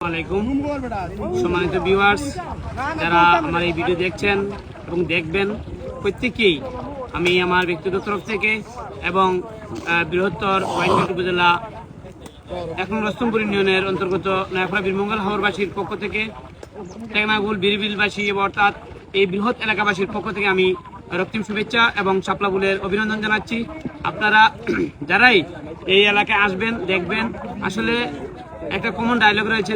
আলাইকুম। সম্মানিত ভিউয়ার্স যারা আমার এই ভিডিও দেখছেন এবং দেখবেন, প্রত্যেকেই আমি আমার ব্যক্তিগত তরফ থেকে এবং বৃহত্তর ওয়াইনগেট উপজেলা এখন রস্তমপুর ইউনিয়নের অন্তর্গত নয়াফড়া বীরমঙ্গল হাওরবাসীর পক্ষ থেকে টেকনাগুল বীরবিলবাসী এবং অর্থাৎ এই বৃহৎ এলাকাবাসীর পক্ষ থেকে আমি রক্তিম শুভেচ্ছা এবং শাপলাগুলের অভিনন্দন জানাচ্ছি। আপনারা, যারাই এই এলাকায় আসবেন, দেখবেন, আসলে একটা কমন ডায়লগ রয়েছে,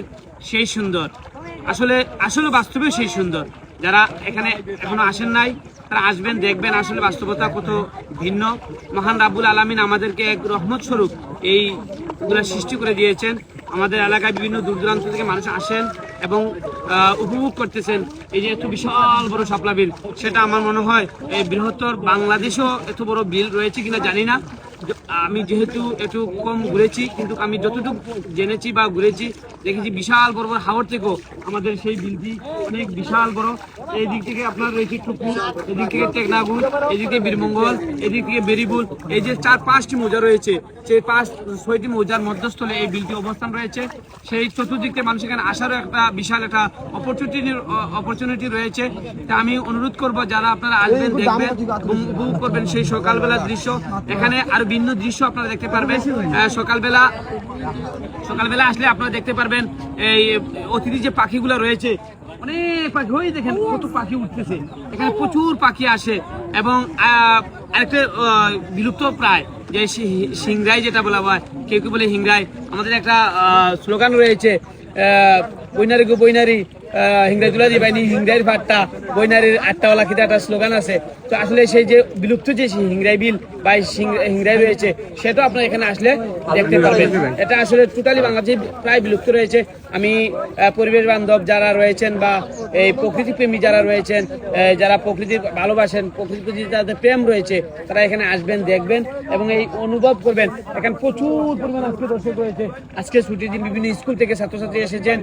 সেই সুন্দর। আসলে আসলে বাস্তবে সেই সুন্দর। যারা এখানে এখনও আসেন নাই, তারা আসবেন, দেখবেন আসলে বাস্তবতা কত ভিন্ন। মহান রাব্বুল আলমিন আমাদেরকে এক রহমত স্বরূপ এইগুলা সৃষ্টি করে দিয়েছেন। আমাদের এলাকায় বিভিন্ন দূর দূরান্ত থেকে মানুষ আসেন এবং উপভোগ করতেছেন। এই যে এত বিশাল বড় শাপলা বিল, সেটা আমার মনে হয় এই বৃহত্তর বাংলাদেশেও এত বড় বিল রয়েছে কিনা জানি না। আমি যেহেতু একটু কম ঘুরেছি, কিন্তু আমি যতটুকু জেনেছি বা ঘুরেছি, দেখেছি বিশাল বড় বড় হাওর থেকেও আমাদের সেই বিলটি অনেক বিশাল বড়। এই দিক থেকে আপনার রয়েছে টুকু এদিক থেকে টেকনাগুল এদিক থেকে বীরমঙ্গল, এদিক থেকে বেরিবুল। এই যে চার পাঁচটি মৌজা রয়েছে, সেই পাঁচ, ছয়টি মৌজার মধ্যস্থলে এই বিলটি অবস্থান রয়েছে। সেই চতুর্দিক থেকে মানুষ এখানে আসারও একটা বিশাল একটা অপরচুনিটি অপরচুনিটি রয়েছে। তা আমি অনুরোধ করব, যারা আপনারা আসবেন, দেখবেন, উপভোগ করবেন সেই সকালবেলার দৃশ্য। এখানে আরও ভিন্ন দৃশ্য আপনারা দেখতে পারবেন। সকালবেলা সকালবেলা আসলে আপনারা দেখতে পারবেন এই অতিথি যে পাখিগুলো রয়েছে অনেক পাখি ওই দেখেন কত পাখি উঠতেছে। এখানে প্রচুর পাখি আসে এবং আরেকটা বিলুপ্ত প্রায় যে সিংরাই যেটা বলা হয় কেউ কেউ বলে হিংরাই আমাদের একটা স্লোগান রয়েছে বৈনারি গো বৈনারি আহ, হিংরাই তুলা দিয়ে বাইনি হিংরাইয়ের ভাতটা বৈনারের আটটাওয়ালা খিদে একটা স্লোগান আছে। তো আসলে সেই যে বিলুপ্ত যে হিংরাই বিল বা হিংরাই রয়েছে সেটা আপনার এখানে আসলে দেখতে পারবেন। এটা আসলে টোটালি বাংলাদেশে প্রায় বিলুপ্ত রয়েছে। আমি পরিবেশ বান্ধব যারা রয়েছেন বা এই প্রকৃতি প্রেমী যারা রয়েছেন যারা প্রকৃতি ভালোবাসেন প্রকৃতির প্রতি যাদের প্রেম রয়েছে তারা এখানে আসবেন দেখবেন এবং এই অনুভব করবেন। এখানে প্রচুর পরিমাণ আজকে দর্শক রয়েছে। আজকে ছুটির দিন বিভিন্ন স্কুল থেকে ছাত্রছাত্রী এসেছেন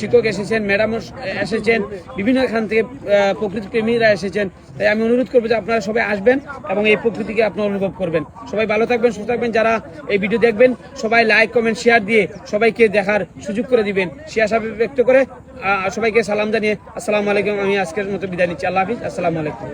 শিক্ষক এসেছেন ম্যাডাম এসেছেন বিভিন্ন এখান থেকে আহ, প্রকৃতি প্রেমীরা এসেছেন। তাই আমি অনুরোধ করব যে আপনারা সবাই আসবেন এবং এই প্রকৃতিকে আপনারা অনুভব করবেন। সবাই ভালো থাকবেন সুস্থ থাকবেন যারা এই ভিডিও দেখবেন সবাই লাইক কমেন্ট শেয়ার দিয়ে সবাইকে দেখার সুযোগ করে দিবেন সে আশা ব্যক্ত করে সবাইকে সালাম জানিয়ে আসসালামু আলাইকুম। আমি আজকের মতো বিদায় নিচ্ছি। আল্লাহ হাফিজ। আসসালামু আলাইকুম।